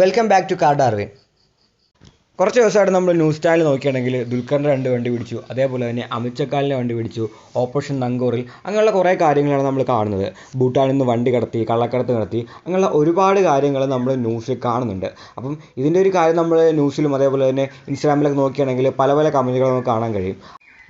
Welcome back to car Darwin കുറച്ച് ദിവസമായിട്ട് നമ്മൾ ന്യൂസ് ചാനൽ നോക്കുകയാണെങ്കിൽ ദുൽഖറിന്റെ രണ്ട് വണ്ടി പിടിച്ചു അതേപോലെ തന്നെ അമിത് വണ്ടി പിടിച്ചു ഓപ്പറേഷൻ നങ്കൂറിൽ അങ്ങനെയുള്ള കുറേ കാര്യങ്ങളാണ് നമ്മൾ കാണുന്നത്. ഭൂട്ടാനിൽ നിന്ന് വണ്ടി കടത്തി കള്ളക്കടത്ത് നടത്തി അങ്ങനെയുള്ള ഒരുപാട് കാര്യങ്ങൾ നമ്മൾ ന്യൂസിൽ കാണുന്നുണ്ട്. അപ്പം ഇതിന്റെ ഒരു കാര്യം നമ്മൾ ന്യൂസിലും അതേപോലെ തന്നെ ഇൻസ്റ്റാഗ്രാമിലൊക്കെ നോക്കുകയാണെങ്കിൽ പല പല കമന്റുകൾ നമുക്ക് കാണാൻ കഴിയും.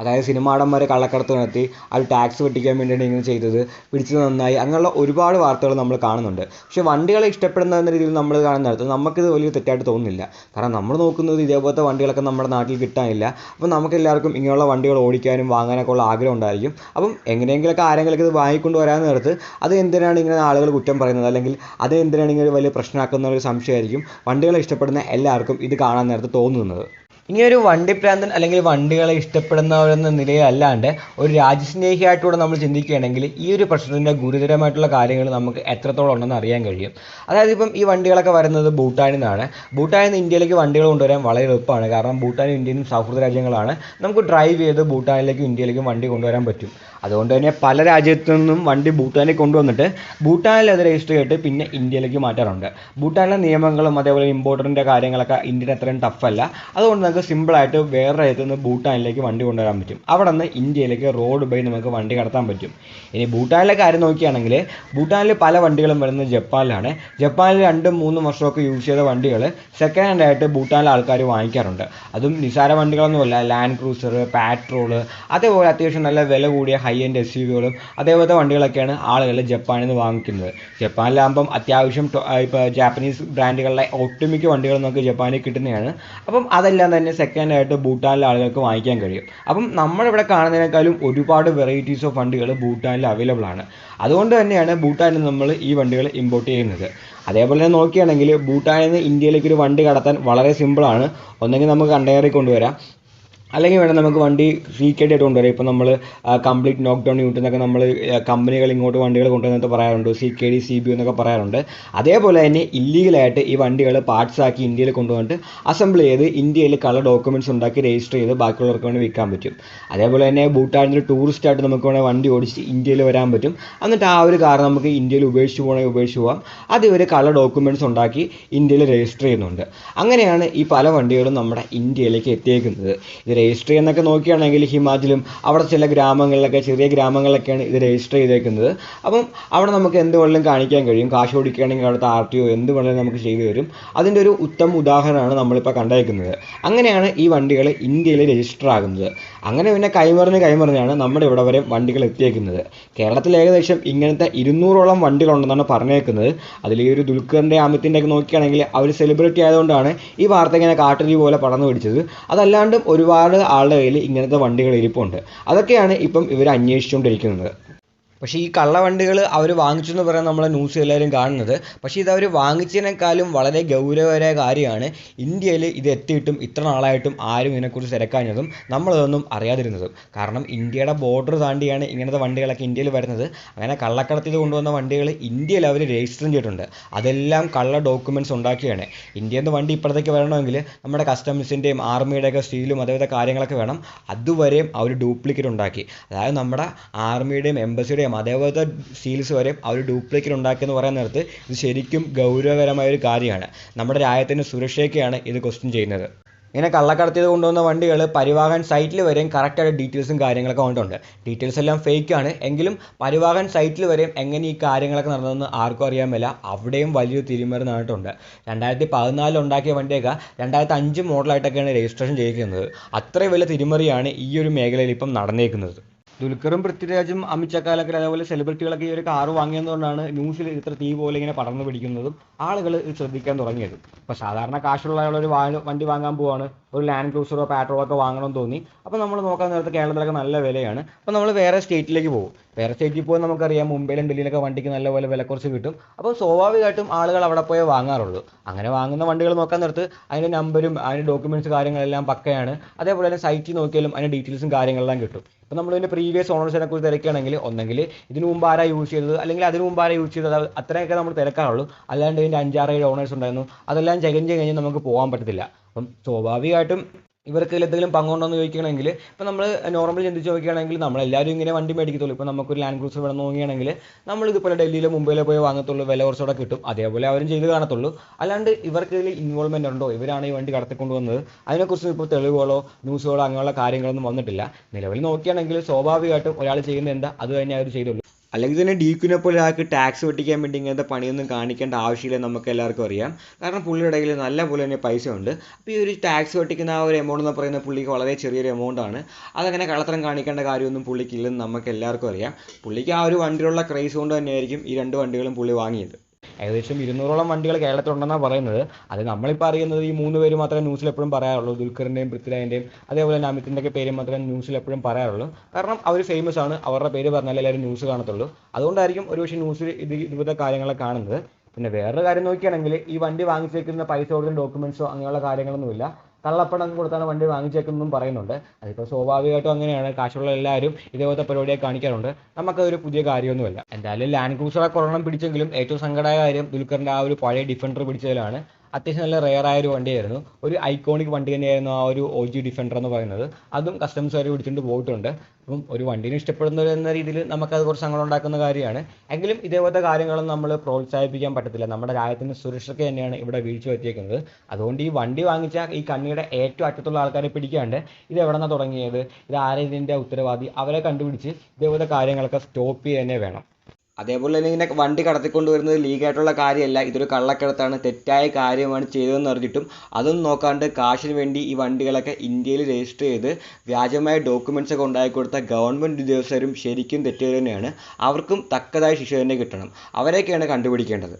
അതായത് സിനിമാടന്മാരെ കള്ളക്കടത്ത് നടത്തി അത് ടാക്സ് വെട്ടിക്കാൻ വേണ്ടിയാണ് ഇങ്ങനെ ചെയ്തത് പിടിച്ചത് നന്നായി അങ്ങനെയുള്ള ഒരുപാട് വാർത്തകൾ നമ്മൾ കാണുന്നുണ്ട്. പക്ഷേ വണ്ടികളെ ഇഷ്ടപ്പെടുന്ന എന്ന രീതിയിൽ നമ്മൾ കാണുന്നിടത്ത് നമുക്കിത് വലിയ തെറ്റായിട്ട് തോന്നുന്നില്ല. കാരണം നമ്മൾ നോക്കുന്നത് ഇതേപോലത്തെ വണ്ടികളൊക്കെ നമ്മുടെ നാട്ടിൽ കിട്ടാനില്ല. അപ്പോൾ നമുക്ക് എല്ലാവർക്കും ഇങ്ങനെയുള്ള വണ്ടികൾ ഓടിക്കാനും വാങ്ങാനൊക്കെ ഉള്ള ആഗ്രഹം ഉണ്ടായിരിക്കും. അപ്പം എങ്ങനെയെങ്കിലൊക്കെ ആരെങ്കിലൊക്കെ ഇത് വാങ്ങിക്കൊണ്ട് വരാൻ നേരത്ത് അത് എന്തിനാണ് ഇങ്ങനെ ആളുകൾ കുറ്റം പറയുന്നത്? അല്ലെങ്കിൽ അത് എന്തിനാണ് ഇങ്ങനെ വലിയ പ്രശ്നമാക്കുന്ന ഒരു സംശയമായിരിക്കും വണ്ടികളെ ഇഷ്ടപ്പെടുന്ന എല്ലാവർക്കും ഇത് കാണാൻ നേരത്ത് തോന്നുന്നത്. ഇനി ഒരു വണ്ടി പ്രാന്തൻ അല്ലെങ്കിൽ വണ്ടികളെ ഇഷ്ടപ്പെടുന്നവരെന്ന നിലയിലല്ലാണ്ട് ഒരു രാജ്യസ്നേഹിയായിട്ടൂടെ നമ്മൾ ചിന്തിക്കുകയാണെങ്കിൽ ഈ ഒരു പ്രശ്നത്തിന്റെ ഗുരുതരമായിട്ടുള്ള കാര്യങ്ങൾ നമുക്ക് എത്രത്തോളം ഉണ്ടെന്ന് അറിയാൻ കഴിയും. അതായത് ഇപ്പം ഈ വണ്ടികളൊക്കെ വരുന്നത് ഭൂട്ടാനിൽ നിന്നാണ്. ഭൂട്ടാനിൽ നിന്ന് ഇന്ത്യയിലേക്ക് വണ്ടികൾ കൊണ്ടുവരാൻ വളരെ എളുപ്പമാണ്. കാരണം ഭൂട്ടാനും ഇന്ത്യയും സൗഹൃദ രാജ്യങ്ങളാണ്. നമുക്ക് ഡ്രൈവ് ചെയ്ത് ഭൂട്ടാനിലേക്കും ഇന്ത്യയിലേക്കും വണ്ടി കൊണ്ടുവരാൻ പറ്റും. അതുകൊണ്ട് തന്നെ പല രാജ്യത്തു നിന്നും വണ്ടി ഭൂട്ടാനിൽ കൊണ്ടുവന്നിട്ട് ഭൂട്ടാനിൽ അത് രജിസ്റ്റർ ചെയ്തിട്ട് പിന്നെ ഇന്ത്യയിലേക്ക് മാറ്റാറുണ്ട്. ഭൂട്ടാനിലെ നിയമങ്ങളും അതേപോലെ ഇമ്പോർട്ടന്റ് കാര്യങ്ങളൊക്കെ ഇന്ത്യൻ അത്രയും ടഫല്ല അതുകൊണ്ട് നമുക്ക് സിമ്പിളായിട്ട് വേറെ രാജ്യത്ത് നിന്ന് ഭൂട്ടാനിലേക്ക് വണ്ടി കൊണ്ടുവരാൻ പറ്റും. അവിടെ നിന്ന് ഇന്ത്യയിലേക്ക് റോഡ് വഴി നമുക്ക് വണ്ടി കടത്താൻ പറ്റും. ഇനി ഭൂട്ടാനിലെ കാര്യം നോക്കുകയാണെങ്കിൽ ഭൂട്ടാനിൽ പല വണ്ടികളും വരുന്നത് ജപ്പാനിലാണ്. ജപ്പാനിൽ രണ്ടും മൂന്നും വർഷമൊക്കെ യൂസ് ചെയ്ത വണ്ടികൾ സെക്കൻഡ് ഹാൻഡ് ആയിട്ട് ഭൂട്ടാനിലെ ആൾക്കാർ വാങ്ങിക്കാറുണ്ട്. അതും നിസാര വണ്ടികളൊന്നുമല്ല. ലാൻഡ് ക്രൂസർ പാട്രോൾ അതേപോലെ അത്യാവശ്യം നല്ല വില കൂടിയ ഹൈ എൻഡ് എസ് യു വികളും അതേപോലത്തെ വണ്ടികളൊക്കെയാണ് ആളുകൾ ജപ്പാനിൽ നിന്ന് വാങ്ങിക്കുന്നത്. ജപ്പാനിലാകുമ്പം അത്യാവശ്യം ഇപ്പോൾ ജാപ്പനീസ് ബ്രാൻഡുകളുടെ ഒട്ടുമിക്ക വണ്ടികൾ നമുക്ക് ജപ്പാനിൽ കിട്ടുന്നതാണ്. അപ്പം അതെല്ലാം തന്നെ സെക്കൻഡ് ആയിട്ട് ഭൂട്ടാനിലെ ആളുകൾക്ക് വാങ്ങിക്കാൻ കഴിയും. അപ്പം നമ്മളിവിടെ കാണുന്നതിനേക്കാളും ഒരുപാട് വെറൈറ്റീസ് ഓഫ് വണ്ടികൾ ഭൂട്ടാനിൽ അവൈലബിൾ ആണ്. അതുകൊണ്ട് തന്നെയാണ് ഭൂട്ടാനിൽ നിന്ന് നമ്മൾ ഈ വണ്ടികൾ ഇമ്പോർട്ട് ചെയ്യുന്നത്. അതേപോലെ തന്നെ നോക്കുകയാണെങ്കിൽ ഭൂട്ടാനിൽ നിന്ന് ഇന്ത്യയിലേക്ക് ഒരു വണ്ടി കടത്താൻ വളരെ സിമ്പിളാണ് ഒന്നെങ്കിൽ നമുക്ക് കണ്ടെയ്നറിൽ കൊണ്ടുവരാം. അല്ലെങ്കിൽ വേണം നമുക്ക് വണ്ടി സീക്രട്ട് ആയിട്ട് കൊണ്ടുവരാം. ഇപ്പോൾ നമ്മൾ കംപ്ലീറ്റ് നോക്ക് ഡൗൺ യൂണിറ്റ് എന്നൊക്കെ നമ്മൾ കമ്പനികൾ ഇങ്ങോട്ട് വണ്ടികൾ കൊണ്ടുവന്നിട്ട് പറയാറുണ്ട്. C K D C B എന്നൊക്കെ പറയാറുണ്ട്. അതേപോലെ തന്നെ ഇല്ലീഗലായിട്ട് ഈ വണ്ടികൾ പാർട്സ് ആക്കി ഇന്ത്യയിൽ കൊണ്ടുവന്നിട്ട് അസംബിൾ ചെയ്ത് ഇന്ത്യയിൽ കളർ ഡോക്യുമെന്റ്സ് ഉണ്ടാക്കി രജിസ്റ്റർ ചെയ്ത് ബാക്കിയുള്ളവർക്ക് വേണ്ടി വിൽക്കാൻ പറ്റും. അതേപോലെ തന്നെ ഭൂട്ടാനിൽ ടൂറിസ്റ്റ് ആയിട്ട് നമുക്ക് വേണമെങ്കിൽ വണ്ടി ഓടിച്ച് ഇന്ത്യയിൽ വരാൻ പറ്റും. എന്നിട്ട് ആ ഒരു കാർ നമുക്ക് ഇന്ത്യയിൽ ഉപേക്ഷിച്ച് പോകണമെങ്കിൽ ഉപേക്ഷിച്ച് പോകാം അത് ഇവർ കളർ ഡോക്യുമെന്റ്സ് ഉണ്ടാക്കി ഇന്ത്യയിൽ രജിസ്റ്റർ ചെയ്യുന്നുണ്ട്. അങ്ങനെയാണ് ഈ പല വണ്ടികളും നമ്മുടെ ഇന്ത്യയിലേക്ക് എത്തിയേക്കുന്നത്. ഇത് രജിസ്റ്റർ എന്നൊക്കെ നോക്കുകയാണെങ്കിൽ ഹിമാചലും അവിടെ ചില ഗ്രാമങ്ങളിലൊക്കെ ചെറിയ ഗ്രാമങ്ങളിലൊക്കെയാണ് ഇത് രജിസ്റ്റർ ചെയ്തേക്കുന്നത്. അപ്പം അവിടെ നമുക്ക് എന്ത് വേണമെങ്കിലും കാണിക്കാൻ കഴിയും. കാശ് കൊടുക്കുകയാണെങ്കിൽ അവിടുത്തെ ആർ ടി ഒ എന്ത് വേണമെങ്കിലും നമുക്ക് ചെയ്തു തരും. അതിന്റെ ഒരു ഉത്തമ ഉദാഹരണമാണ് നമ്മളിപ്പോൾ കണ്ടേക്കുന്നത്. അങ്ങനെയാണ് ഈ വണ്ടികൾ ഇന്ത്യയിൽ രജിസ്റ്റർ ആകുന്നത്. അങ്ങനെ പിന്നെ കൈമറിഞ്ഞ് കൈമറിഞ്ഞാണ് നമ്മുടെ ഇവിടെ വരെ വണ്ടികൾ എത്തിയേക്കുന്നത്. കേരളത്തിൽ ഏകദേശം ഇങ്ങനത്തെ ഇരുന്നൂറോളം വണ്ടികളുണ്ടെന്നാണ് പറഞ്ഞേക്കുന്നത്. അതിൽ ഈ ഒരു ദുൽഖറിന്റെ അമിത്തിന്റെ ഒക്കെ നോക്കുകയാണെങ്കിൽ അവർ സെലിബ്രിറ്റി ആയതുകൊണ്ടാണ് ഈ വാർത്ത ഇങ്ങനെ കാട്ടുതീ പോലെ പടർന്നു പിടിച്ചത്. അതല്ലാണ്ടും ഒരുപാട് ആളുടെ കയ്യിൽ ഇങ്ങനത്തെ വണ്ടികൾ ഇരിപ്പുണ്ട്. അതൊക്കെയാണ് ഇപ്പം ഇവർ അന്വേഷിച്ചുകൊണ്ടിരിക്കുന്നത് പക്ഷേ ഈ കള്ളവണ്ടികൾ അവർ വാങ്ങിച്ചു എന്ന് പറയാൻ നമ്മളെ ന്യൂസ് എല്ലാവരും കാണുന്നത്. പക്ഷേ ഇത് അവർ വാങ്ങിച്ചതിനേക്കാളും വളരെ ഗൗരവകരമായ കാര്യമാണ് ഇന്ത്യയിൽ ഇത് എത്തിയിട്ടും ഇത്ര നാളായിട്ടും ആരും ഇതിനെക്കുറിച്ച് തിരക്കാഞ്ഞതും നമ്മളതൊന്നും അറിയാതിരുന്നതും. കാരണം ഇന്ത്യയുടെ ബോർഡർ താണ്ടിയാണ് ഇങ്ങനത്തെ വണ്ടികളൊക്കെ ഇന്ത്യയിൽ വരുന്നത്. അങ്ങനെ കള്ളക്കടത്തിൽ കൊണ്ടുവന്ന വണ്ടികൾ ഇന്ത്യയിൽ അവർ രജിസ്റ്റർ ചെയ്തിട്ടുണ്ട്. അതെല്ലാം കള്ള ഡോക്യുമെന്റ്സ് ഉണ്ടാക്കിയാണ്. ഇന്ത്യയിൽ നിന്ന് വണ്ടി ഇപ്പോഴത്തേക്ക് വരണമെങ്കിൽ നമ്മുടെ കസ്റ്റംസിന്റെയും ആർമിയുടെയൊക്കെ സ്റ്റീലും അതേപോലത്തെ കാര്യങ്ങളൊക്കെ വേണം. അതുവരെയും അവർ ഡ്യൂപ്ലിക്കേറ്റ് ഉണ്ടാക്കി. അതായത് നമ്മുടെ ആർമിയുടെയും എംബസിയുടെയും അതേപോലത്തെ സീൽസ് വരെ അവർ ഡ്യൂപ്ലിക്കേറ്റ് ഉണ്ടാക്കിയെന്ന് പറയാൻ നേരത്ത് ഇത് ശരിക്കും ഗൗരവകരമായ ഒരു കാര്യമാണ്. നമ്മുടെ രാജ്യത്തിന്റെ സുരക്ഷയൊക്കെയാണ് ഇത് ക്വസ്റ്റ്യൻ ചെയ്യുന്നത്. ഇങ്ങനെ കള്ളക്കടത്തിയത് കൊണ്ടുവന്ന വണ്ടികൾ പരിവാഹൻ സൈറ്റിൽ വരെയും കറക്റ്റായിട്ട് ഡീറ്റെയിൽസും കാര്യങ്ങളൊക്കെ വന്നിട്ടുണ്ട്. ഡീറ്റെയിൽസ് എല്ലാം ഫേക്ക് ആണ്. എങ്കിലും പരിവാഹൻ സൈറ്റിൽ വരെയും എങ്ങനെ ഈ കാര്യങ്ങളൊക്കെ നടന്നതെന്ന് ആർക്കും അറിയാൻ മേല. അവിടെയും വലിയൊരു തിരിമറി നടന്നിട്ടുണ്ട്. രണ്ടായിരത്തി പതിനാലിൽ ഉണ്ടാക്കിയ വണ്ടിയൊക്കെ രണ്ടായിരത്തി അഞ്ച് മോഡലായിട്ടൊക്കെയാണ് രജിസ്ട്രേഷൻ ചെയ്തിരിക്കുന്നത്. അത്രയും വലിയ തിരിമറിയാണ് ഈ ഒരു മേഖലയിൽ ഇപ്പം നടന്നേക്കുന്നത്. ദുൽഖറും പൃഥ്വിരാജും അമിത് അതേപോലെ സെലിബ്രിറ്റികളൊക്കെ ഈ ഒരു കാറ് വാങ്ങിയതുകൊണ്ടാണ് ന്യൂസിൽ ഇത്ര തീ പോലെ ഇങ്ങനെ പടർന്നു പിടിക്കുന്നതും ആളുകൾ ഇത് ശ്രദ്ധിക്കാൻ തുടങ്ങിയത്. ഇപ്പോൾ സാധാരണ കാശുള്ള ആളൊരു വണ്ടി വാങ്ങാൻ പോവാണ്. ഒരു ലാൻഡ് ക്രൂസറോ പാട്രോ ഒക്കെ വാങ്ങണമെന്ന് തോന്നി. അപ്പോൾ നമ്മൾ നോക്കാൻ നേരത്തെ കേരളത്തിലൊക്കെ നല്ല വിലയാണ്. അപ്പോൾ നമ്മൾ വേറെ സ്റ്റേറ്റിലേക്ക് പോകും. വേറെ സ്റ്റേറ്റിൽ പോയി നമുക്കറിയാം മുംബൈയിലും ഡൽഹിയിലൊക്കെ വണ്ടിക്ക് നല്ലപോലെ വില കുറച്ച് കിട്ടും. അപ്പോൾ സ്വാഭാവികമായിട്ടും ആളുകൾ അവിടെ പോയേ വാങ്ങാറുള്ളൂ. അങ്ങനെ വാങ്ങുന്ന വണ്ടികൾ നോക്കാൻ നേരത്ത് അതിന്റെ നമ്പരും അതിന്റെ ഡോക്യുമെന്റ്സ് കാര്യങ്ങളെല്ലാം പക്കയാണ്. അതേപോലെ തന്നെ സൈറ്റിൽ നോക്കിയാലും അതിന്റെ ഡീറ്റെയിൽസും കാര്യങ്ങളെല്ലാം കിട്ടും. ഇപ്പോൾ നമ്മൾ ഇതിന്റെ പ്രീവിയസ് ഓണേഴ്സിനെ കുറിച്ച് തിരക്കുകയാണെങ്കിൽ ഒന്നെങ്കിൽ ഇതിന് മുമ്പ് ആരാ യൂസ് ചെയ്തത്? അല്ലെങ്കിൽ അതിന് മുമ്പ് ആരാ യൂസ് ചെയ്തത്? അത്രയൊക്കെ നമ്മൾ തിരക്കാറുള്ളൂ. അല്ലാണ്ട് ഇതിന്റെ അഞ്ചാറ് ഏഴ് ഓണേഴ്സ് ഉണ്ടായിരുന്നു. അതെല്ലാം ചകഞ്ഞ് കഴിഞ്ഞ് നമുക്ക് പോകാൻ പറ്റത്തില്ല. അപ്പം സ്വാഭാവികമായിട്ടും ഇവർക്ക് എന്തെങ്കിലും പങ്കുണ്ടോ എന്ന് ചോദിക്കണമെങ്കിൽ ഇപ്പം നമ്മൾ നോർമൽ ചിന്തിച്ച് നോക്കുകയാണെങ്കിൽ നമ്മളെല്ലാവരും ഇങ്ങനെ വണ്ടി മേടിക്കത്തുള്ളൂ. ഇപ്പം നമുക്കൊരു ലാൻഡ് ക്രൂസർ വേണം നോക്കുകയാണെങ്കിൽ നമ്മൾ ഇതുപോലെ ഡൽഹിയിലോ മുംബൈയിലോ പോയി വാങ്ങത്തുള്ളൂ. വില കുറച്ചുകൂടെ കിട്ടും. അതേപോലെ അവരും ചെയ്ത് കാണത്തുള്ളൂ. അല്ലാണ്ട് ഇവർക്ക് ഇതിൽ ഇൻവോൾവ്മെന്റ് ഉണ്ടോ? ഇവരാണ് ഈ വണ്ടി കടത്തിക്കൊണ്ട് വന്നത് അതിനെക്കുറിച്ച് ഇപ്പോൾ തെളിവുകളോ ന്യൂസുകളോ അങ്ങനെയുള്ള കാര്യങ്ങളൊന്നും വന്നിട്ടില്ല. നിലവിൽ നോക്കുകയാണെങ്കിൽ സ്വാഭാവികമായിട്ടും ഒരാൾ ചെയ്യുന്നത് എന്താ? അത് തന്നെ അവർ ചെയ്തുള്ളൂ. അല്ലെങ്കിൽ തന്നെ ഡ്യൂക്കിനെ പോലെ ഒരാൾക്ക് ടാക്സ് വെട്ടിക്കാൻ വേണ്ടി ഇങ്ങനത്തെ പണിയൊന്നും കാണിക്കേണ്ട ആവശ്യമില്ല നമുക്ക് എല്ലാവർക്കും അറിയാം. കാരണം പുള്ളിയുടെ കയ്യിൽ നല്ല പോലെ തന്നെ പൈസ ഉണ്ട്. അപ്പോൾ ഈ ഒരു ടാക്സ് വെട്ടിക്കുന്ന ആ ഒരു എമൗണ്ട് എന്ന് പറയുന്ന പുള്ളിക്ക് വളരെ ചെറിയൊരു എമൗണ്ട് ആണ്. അതങ്ങനെ കള്ളത്തരം കാണിക്കേണ്ട കാര്യമൊന്നും പുള്ളിക്ക് ഇല്ലെന്ന് നമുക്ക് എല്ലാവർക്കും അറിയാം. പുള്ളിക്ക് ആ ഒരു വണ്ടിയിലുള്ള ക്രേസ് കൊണ്ട് തന്നെയായിരിക്കും ഈ രണ്ട് വണ്ടികളും പുള്ളി വാങ്ങിയത്. ഏകദേശം ഇരുന്നൂറോളം വണ്ടികൾ കേരളത്തിലുണ്ടെന്നാണ് പറയുന്നത്. അത് നമ്മളിപ്പോൾ അറിയുന്നത് ഈ മൂന്ന് പേര് മാത്രമേ ന്യൂസിൽ എപ്പോഴും പറയാറുള്ളൂ. ദുൽഖറിന്റെയും പൃഥ്വിരാജിന്റെയും അതേപോലെ തന്നെ അമിതിന്റെ ഒക്കെ പേര് മാത്രമേ ന്യൂസിൽ എപ്പോഴും പറയാറുള്ളൂ. കാരണം അവർ ഫേമസ് ആണ്. അവരുടെ പേര് പറഞ്ഞാൽ എല്ലാവരും ന്യൂസ് കാണത്തുള്ളൂ. അതുകൊണ്ടായിരിക്കും ഒരുപക്ഷെ ന്യൂസിൽ ഇത് ഇതുപോലത്തെ കാര്യങ്ങളെ കാണുന്നത്. പിന്നെ വേറൊരു കാര്യം നോക്കുകയാണെങ്കിൽ ഈ വണ്ടി വാങ്ങിച്ചേക്കുന്ന പൈസ കൊടുക്കുന്ന ഡോക്യുമെൻസോ അങ്ങനെയുള്ള കാര്യങ്ങളൊന്നുമില്ല. കള്ളപ്പണം കൊടുത്താണ് വണ്ടി വാങ്ങിച്ചേക്കുന്നതും പറയുന്നുണ്ട്. അതിപ്പോൾ സ്വാഭാവികമായിട്ടും അങ്ങനെയാണ്. കാശുള്ള എല്ലാവരും ഇതേപോലത്തെ പരിപാടിയെ കാണിക്കാറുണ്ട്. നമുക്കതൊരു പുതിയ കാര്യമൊന്നുമല്ല. എന്തായാലും ലാൻഡ് ക്രൂസറൊക്കെ ഒരെണ്ണം പിടിച്ചെങ്കിലും ഏറ്റവും സങ്കടമായ കാര്യം ദുൽഖറിന്റെ ആ ഒരു പഴയ ഡിഫൻഡർ പിടിച്ചതിലാണ്. അത്യാവശ്യം നല്ല റെയർ ആയ ഒരു വണ്ടിയായിരുന്നു. ഒരു ഐക്കോണിക് വണ്ടി തന്നെയായിരുന്നു ആ ഒരു ഒ ജി ഡിഫൻഡർ എന്ന് പറയുന്നത്. അതും കസ്റ്റംസ് വരെ പിടിച്ചുകൊണ്ട് പോയിട്ടുണ്ട്. അപ്പം ഒരു വണ്ടീനെ ഇഷ്ടപ്പെടുന്നവർ എന്ന രീതിയിൽ നമുക്കത് കുറച്ച് സങ്കടം ഉണ്ടാക്കുന്ന കാര്യമാണ്. എങ്കിലും ഇതേപോലത്തെ കാര്യങ്ങളും നമ്മൾ പ്രോത്സാഹിപ്പിക്കാൻ പറ്റത്തില്ല. നമ്മുടെ രാജ്യത്തിന്റെ സുരക്ഷയ്ക്ക് തന്നെയാണ് ഇവിടെ വീഴ്ച വെച്ചേക്കുന്നത് അതുകൊണ്ട് ഈ വണ്ടി വാങ്ങിച്ച ഈ കണ്ണിയുടെ ഏറ്റവും അറ്റത്തുള്ള ആൾക്കാരെ പിടിക്കാണ്ട് ഇത് എവിടെ നിന്നാണ് തുടങ്ങിയത്? ഇത് ആരെ ഇതിന്റെ ഉത്തരവാദി? അവരെ കണ്ടുപിടിച്ച് ഇതേപോലത്തെ കാര്യങ്ങളൊക്കെ സ്റ്റോപ്പ് ചെയ്യുക തന്നെ വേണം. അതേപോലെ തന്നെ ഇങ്ങനെ വണ്ടി കടത്തിക്കൊണ്ട് വരുന്നത് ലീഗായിട്ടുള്ള കാര്യമല്ല. ഇതൊരു കള്ളക്കടത്താണ്. തെറ്റായ കാര്യമാണ് ചെയ്തതെന്ന് അറിഞ്ഞിട്ടും അതൊന്നും നോക്കാണ്ട് കാശിന് വേണ്ടി ഈ വണ്ടികളൊക്കെ ഇന്ത്യയിൽ രജിസ്റ്റർ ചെയ്ത് വ്യാജമായ ഡോക്യുമെന്റ്സ് ഒക്കെ ഉണ്ടാക്കി കൊടുത്ത ഗവൺമെന്റ് ഉദ്യോഗസ്ഥരും ശരിക്കും തെറ്റുകൾ തന്നെയാണ്. അവർക്കും തക്കതായ ശിക്ഷ തന്നെ കിട്ടണം. അവരെയൊക്കെയാണ് കണ്ടുപിടിക്കേണ്ടത്.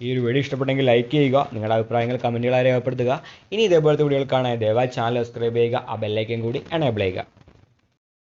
ഈ ഒരു വീഡിയോ ഇഷ്ടപ്പെട്ടെങ്കിൽ ലൈക്ക് ചെയ്യുക നിങ്ങളുടെ അഭിപ്രായങ്ങൾ കമന്റുകളായി രേഖപ്പെടുത്തുക. ഇനി ഇതേപോലത്തെ വീഡിയോകൾ കാണാൻ ദയവായി ചാനൽ സബ്സ്ക്രൈബ് ചെയ്യുക ആ ബെല്ലൈക്കൻ കൂടി എനേബിൾ ചെയ്യുക.